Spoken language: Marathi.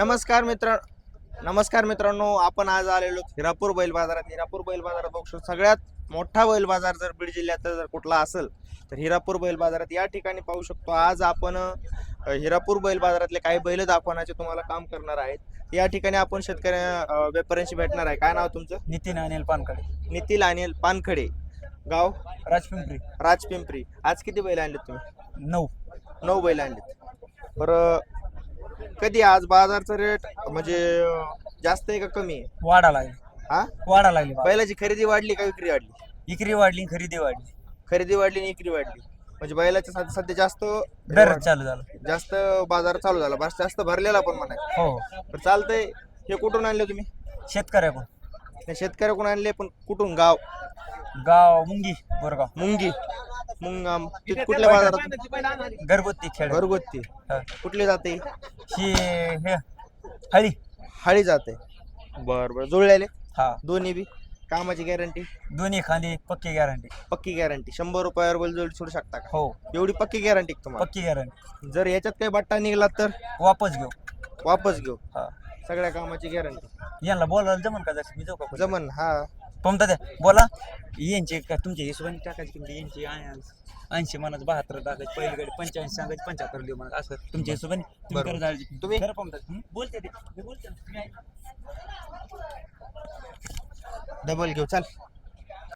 नमस्कार मित्र नमस्कार मित्रांनो आपण आज आलेलो हिरापूर बैल बाजारात. हिरापूर बैल बाजारात बघू शकतो सगळ्यात मोठा बैल बाजार जर बीड जिल्ह्यात जर कुठला असेल तर हिरापूर बैल बाजारात या ठिकाणी पाहू शकतो. आज आपण हिरापूर बैल बाजारातले काही बैल दाखवण्याचे तुम्हाला काम करणार आहेत. या ठिकाणी आपण शेतकऱ्या व्यापाऱ्यांशी भेटणार आहे. काय नाव तुमचं? नितीन अनिल पानकडे नितील अनिल पानखडे. गाव? राजपिंपरी राजपिंपरी आज किती बैल आणलेत तुम्ही? नऊ. नऊ बैल आणलेत. बरं कधी आज बाजारचा रेट म्हणजे जास्त आहे का कमी आहे? वाढा लागली. हा? वाढा लागली. बैलाची खरेदी वाढली का विक्री वाढली? इकरी वाढली खरेदी वाढली. खरेदी वाढली आणि विक्री वाढली. म्हणजे बैलाच्या सध्या सध्या जास्त दर चालू झाला. जास्त बाजार चालू झाला. बस जास्त भरलेला पण म्हणाय हो. तर चालतंय. हे कुठून आणले तुम्ही? शेतकऱ्याकडून. हे शेतकऱ्याकडून आणले पण कुठून? गाव. गाव मुंगी बोरगाव. मुंगी. मुंग आम- ते कुठल्या बाजारात? घरगुती खेळ. घरगुती. हा. कुठली जाते? ही हे हळी. हळी जाते. बर बर. जुळलेले? हा. दोन्ही बी? कामाची गॅरंटी दोन्ही खांदी पक्की गॅरंटी पक्की गॅरंटी शंभर रुपयावर बैल जोडी सोडू शकता का? हो. एवढी पक्की गॅरंटी तुम्हाला? पक्की गॅरंटी जर याच्यात काही बट्टा निघाला तर? वापस घेऊ. वापस घेऊ. हा. सगळ्या कामाची गॅरंटी यांना बोलायला जमन का जास्त मी जाऊ का? जमन हा. पमता द्या बोला यांचे का तुमच्या हिशोबाने टाकायची किंमत यांची ऐंशी मनात बहात्तर टाकायची पहिली गाडी पंच्याऐंशी सांगायची पंच्याहत्तर देऊ म्हणा असं तुमच्या हिशोबाने तुम्ही बरोबर. करा जायची. तुम्ही? करा पमता. हं? बोलते ते. बोलते ना. तुम्ही ऐका. डबल घेऊ चाल